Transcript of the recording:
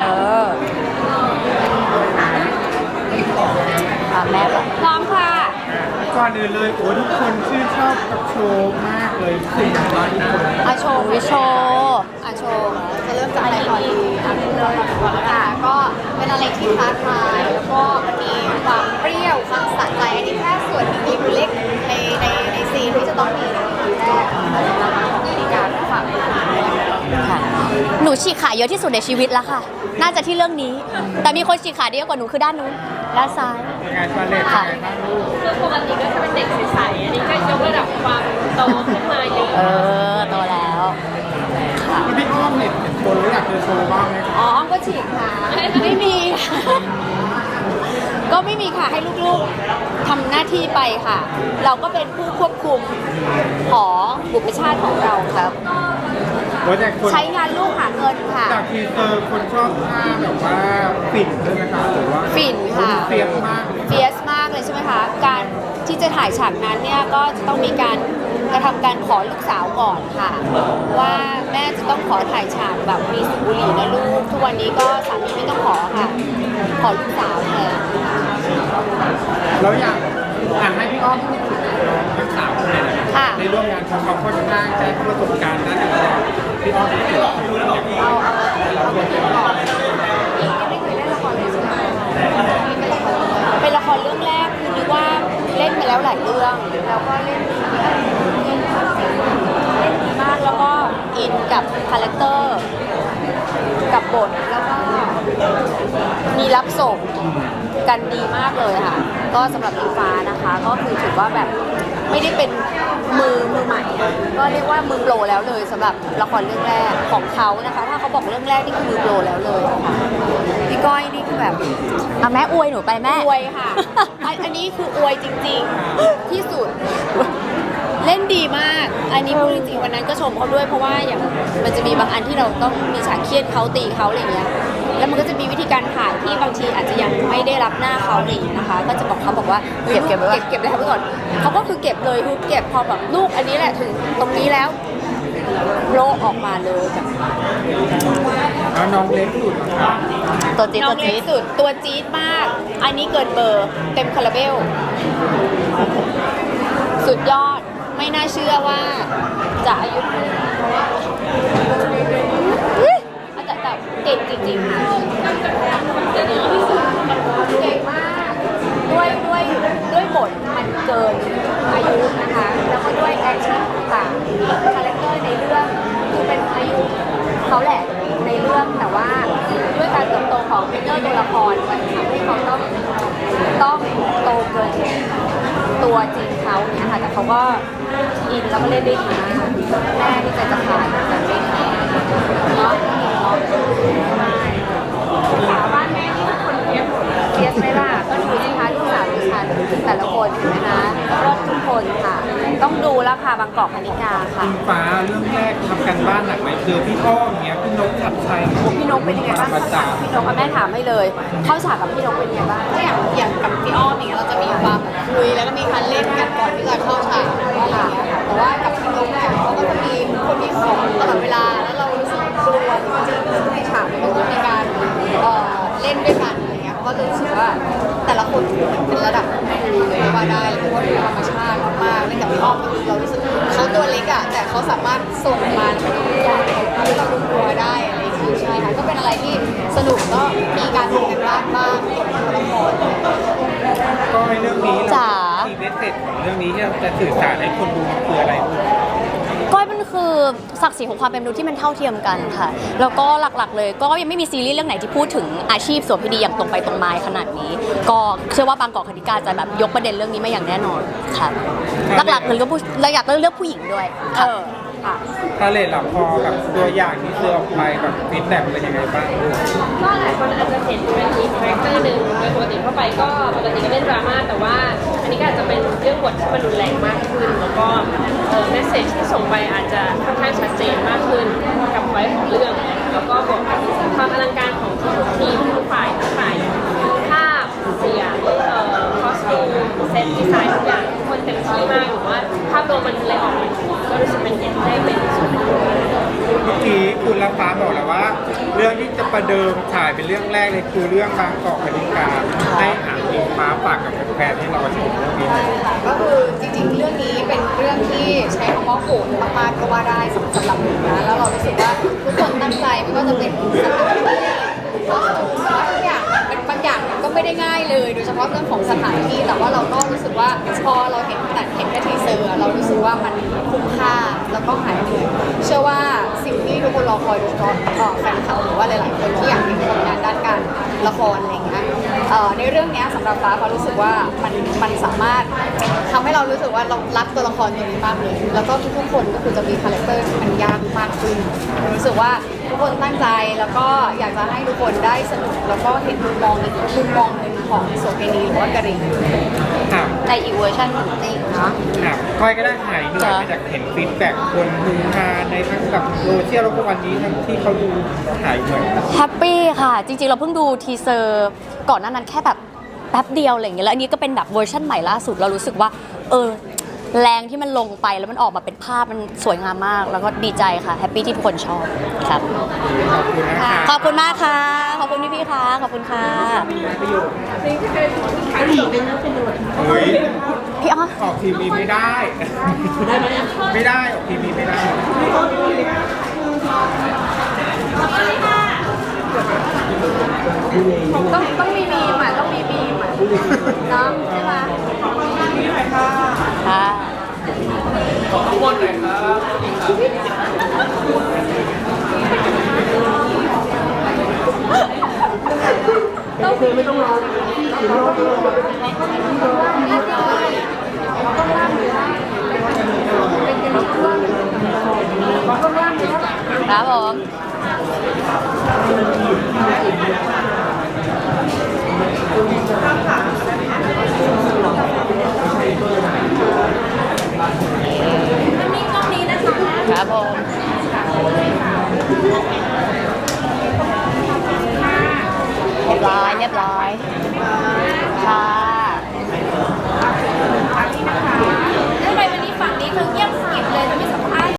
เอออะแม่ก่อนพร้อมค่ะ ก่อนอื่นเลยโอ้ทุกคนชื่นชอบกับโชว์มากเลยสิ่งอย่างน้อยทุกคนอาโชว์วิโชว์อาโชว์จะเริ่มจากอะไรก่อนดีอันนี้เลยก่อนค่ะก็เป็นอะไรที่ท้าทายแล้วก็มันมีความเปรี้ยวความสะใจอันนี้แค่ส่วนหนึ่งเล็กๆในในในซีนที่จะต้องมีใน EP แรกในการฝาก ค่ะ หนู ฉีกขาเยอะที่สุดในชีวิตแล้วค่ะ น่าจะที่เรื่องนี้ แต่มีคนฉีกขาได้เยอะกว่าหนูคือด้านนู้น ด้านซ้ายงานบาเล่ต์เป็นไงบ้างลูกคือปกติก็จะเป็นเด็กใสๆอันนี้ก็ยกระดับความโตขึ้นมาเยอะเออโตแล้วค่ะแล้วพี่อ้อมเนี่ยเห็นคนรู้อยากจะโชว์บ้างไหมครับอ๋ออ้อมก็ฉีกค่ะไม่มีค่ะก็ไม่มีค่ะให้ลูกๆทำหน้าที่ไปค่ะ เราก็เป็นผู้ควบคุมของบุพชาติของเราครับ ว่าแต่คนใช้งานลูกหาเงินค่ะ จากทีเซอร์คนชอบท่าแบบว่าปิ่นใช่ไหมครับหรือว่าฝิ่นค่ะเฟียมมากเลยเฟียสมากเลยใช่ไหมคะ การที่จะถ่ายฉากนั้นเนี่ยก็จะต้องมีการกระทำการขอลูกสาวก่อนค่ะ ว่าแม่จะต้องขอถ่ายฉากแบบมีสูบบุหรี่นะลูก ทุกวันนี้ก็สามีไม่ต้องขอค่ะ ขอลูกสาวแทน แล้วอยากอ่านให้พี่อ้อมพูดถึงน้องทั้งสามคนเลยนะ ค่ะ ในร่วมงานของเขาค่อนข้างใช้ประสบการณ์ด้านนี้พี่อ้อมพูดถึงเอาเอาเอาคนที่ก่อนยังไม่เคยเล่นละครเลยใช่ไหมนี่เป็นละครเรื่องแรกเป็นละครเรื่องแรกคือนึกว่าเล่นมาแล้วหลายเรื่องแล้วก็เล่นดีเล่นดีมากแล้วก็อินกับคาแรคเตอร์กับบทแล้วก็มีรับส่งกันดีมากเลยค่ะ ก็สำหรับอิงฟ้านะคะ ก็คือถือว่าแบบไม่ได้เป็นมือมือใหม่อะก็เรียกว่ามือโปรแล้วเลยสำหรับละครเรื่องแรกของเขานะคะ ถ้าเขาบอกเรื่องแรกนี่คือมือโปรแล้วเลยค่ะพี่ก้อยนี่คือแบบอะแม่อวยหนูไปแม่ อวยค่ะอันอันนี้คืออวยจริงๆที่สุด เล่นดีมาก อันนี้พูดจริงๆวันนั้นก็ชมเขาด้วยเพราะว่าอย่างมันจะมีบางอันที่เราต้องมีฉากเครียดเขาตีเขาอะไรเงี้ย แล้วมันก็จะมีวิธีการถ่ายที่บางทีอาจจะยังไม่ได้รับหน้าเขาอะไรอย่างเงี้ยนะคะ ก็จะบอกเขาบอกว่าเก็บเก็บไว้เก็บเก็บไว้ให้ก่อนเขาก็คือเก็บเลยคือเก็บพอแบบลูกอันนี้แหละถึงตรงนี้แล้วโลออกมาเลยแบบแล้วน้องเล็กสุดนะครับ ตัวจี๊ดน้ตัอวงเล็จี๊กดสุดตัวจี๊ดมาก อันนี้เกินเบอร์เต็มคาราเบล สุดยอดไม่น่าเชื่อว่าจะอายุอุ๊ยแต่แต่ เก่งจริงๆค่ะเก่งมากด้วยด้วยด้วยบทมันเกินอายุนะคะ แล้วก็ด้วยแอคชั่นต่างๆคาแรคเตอร์ในเรื่องคือเป็นอายุเขาแหละในเรื่องแต่ว่าด้วยการเติบโตของพิเตอร์ตัวละครมันทำให้เขาต้องต้องโตเกินตัวจริงเขาเนี่ยค่ะแต่เขาก็อินแล้วก็เล่นได้ดีมากแม่ที่ใจจะขาดแต่ไม่ขาดเนาะเนาะสาวบ้านแม่นี่ทุกคนเรียบเรียบไหมล่ะก็ดูสิคะลูกสาวดิฉันแต่ละคนเห็นไหมคะรอบทุกคนค่ะ ต้องดูแล้วค่ะบางกอกพนิกา ค่ะอิงฟ้าเรื่องแรกทำกันบ้านหนักไหมคือพี่อ้อมเนี้ยพี่นกชัดชัยพวกพี่นกเป็นยังไงบ้างประเข้าจาฉากกับพี่นกอะแม่ถามให้เลย เข้าฉากกับพี่นกเป็นยังไงบ้างก็อย่างอย่างกับพี่อ้อมอย่างเงี้ยเราจะมีความคุยแล้วก็มีการเล่นกันก่อนที่จะเข้าฉากอะไรอย่างเงี้ยค่ะแต่ว่ากับพี่นกเนี่ยเขาก็จะมีคนมีของตลอดเวลาแล้วเรารู้สึกกลัวจริงๆในฉากมันก็ต้องมีการเอ่อเล่นด้วยกัน อะไรเงี้ยเขาก็จะรู้สึกว่าแต่ละคนเป็นระดับครูเลยก็ว่าได้เพราะว่าดูธรรมชาติมากๆเล่นกับพี่อ้อมก็คือเรารู้สึกเขาตัวเล็กอะแต่เขาสามารถส่งมาในทุกอย่างทำให้เราดูกลัวได้อะไรอย่างเงี้ยใช่ค่ะก็เป็นอะไรที่สนุกก็มีการทำกันบ้านบ้างตัวละครก็ในเรื่องนี้เราจ๋า ทีเด็ดเด็ดของเรื่องนี้ที่เราจะสื่อสารให้คนดูมันคืออะไรลูกก้อยมัน คือศักดิ์ศรีของความเป็นมนุษย์ที่มันเท่าเทียมกันค่ะ แล้วก็หลักๆ เลยก็ยังไม่มีซีรีส์เรื่องไหนที่พูดถึงอาชีพโสเภณีอย่างตรงไปตรงมาขนาดนี้ ก็เชื่อว่าบางกอกคณิกาจะแบบยกประเด็นเรื่องนี้มาอย่างแน่นอนค่ะหลักๆเลยก็ผู้เราอยากเลือกผู้หญิงด้วยค่ะค่ะพาเลทหลับพอแบบตัวอย่างที่เสือออกไปแบบฟีดแบ็กเป็นยังไงบ้างลูกก็หลายคนอาจจะเห็นเป็นอีกคาแรคเตอร์หนึ่งโดยปกติเข้าไปก็ปกติก็เล่นดราม่าแต่ว่าอันนี้ก็อาจจะเป็นเรื่องบทที่มันรุนแรงมากขึ้นแล้วก็ เมสเซจที่ส่งไปอาจจะค่อนข้างชัดเจนมากขึ้นกับไว้ของเรื่อง แล้วก็บวกกับความอลังการของทุกทีมทุกฝ่ายทั้งฝ่ายภาพเสียงเอ่อคอสตูมเซตดีไซน์ทุกอย่างทุกคนเต็มที่มากหรือว่าภาพรวมมันเลยออกมาดีก็รู้สึกเป็นเกียรติที่ได้เป็นส่วนหนึ่งเมื่อกี้คุณละฟ้าบอกแล้วว่า เรื่องที่จะประเดิมถ่ายเป็นเรื่องแรกเลยคือเรื่องบางกอกคณิกาให้อา อิงฟ้าฝากกับแฟนๆที่เรอชมเรื่องนี้หน่อยก็คือจริงๆ เรื่องนี้เป็นเรื่องที่ใช้คำว่าโหดมากๆก็ว่าได้สำหรับหนูนะแล้วเรารู้สึกว่าทุกคนตั้งใจไม่ว่าจะเป็นสถานที่คอสตูมทุกอย่างเป็นบางอย่างมันก็ไม่ได้ง่ายเลย โดยเฉพาะเรื่องของสถานที่แต่ว่าเราก็รู้สึกว่าพอเราเห็นแต่เห็นแค่ทีเซอร์เรารู้สึกว่ามันคุ้มค่าแล้วก็หายเหนื่อยเชื่อว่าสิ่งที่ทุกคนรอคอยโดยเฉพาะแฟนคลับหรือว่าหลายๆคนที่อยากเห็นผลงานด้านการละครอะไรอย่างเงี้ย อ่อในเรื่องเนี้ยสำหรับฟ้าฟ้ารู้สึกว่ามันมันสามารถทำให้เรารู้สึกว่าเรารักตัวละครตัวนี้มากเลยแล้วก็ทุกๆคนก็คือจะมีคาแรคเตอร์ที่มันยากมากขึ้นรู้สึกว่า ทุกคนตั้งใจแล้วก็อยากจะให้ทุกคนได้สนุกแล้วก็เห็นมุมมองอีกมุมมองหนึ่งของโสเภณีหรือว่ากะหรี่อะในอีกเวอร์ชันหนึ่งจริงเนาะอะก้อยก็ได้หายเหนื่อยไปจากเห็นฟีดแบ็กคนฮือฮาในทั้งแบบโซเชียลแล้วก็วันนี้ทั้งที่เขาดูหายเหนื่อยแฮปปี้ค่ะ จริงๆ เราเพิ่งดูทีเซอร์ก่อนหน้านั้นแค่แบบแป๊บเดียวอะไรอย่างเงี้ยแล้วอันนี้ก็เป็นแบบเวอร์ชันใหม่ล่าสุดเรารู้สึกว่า เออ แรงที่มันลงไปแล้วมันออกมาเป็นภาพมันสวยงามมาก แล้วก็ดีใจค่ะแฮปปี้ที่ทุกคนชอบครับ ขอบคุณนะคะขอบคุณมากค่ะ ขอบคุณพี่ๆค่ะ ขอบคุณค่ะเฮ้ยพี่อ้อ ออกทีวีไม่ได้ได้ไหมไม่ได้ออกทีวีไม่ได้ ต้องต้องมีบีมอะต้องมีบีมอะเนาะใช่ ไหมค่ะครับผมครั ครับผมเรียบร้อยเรียบร้อยค่ะ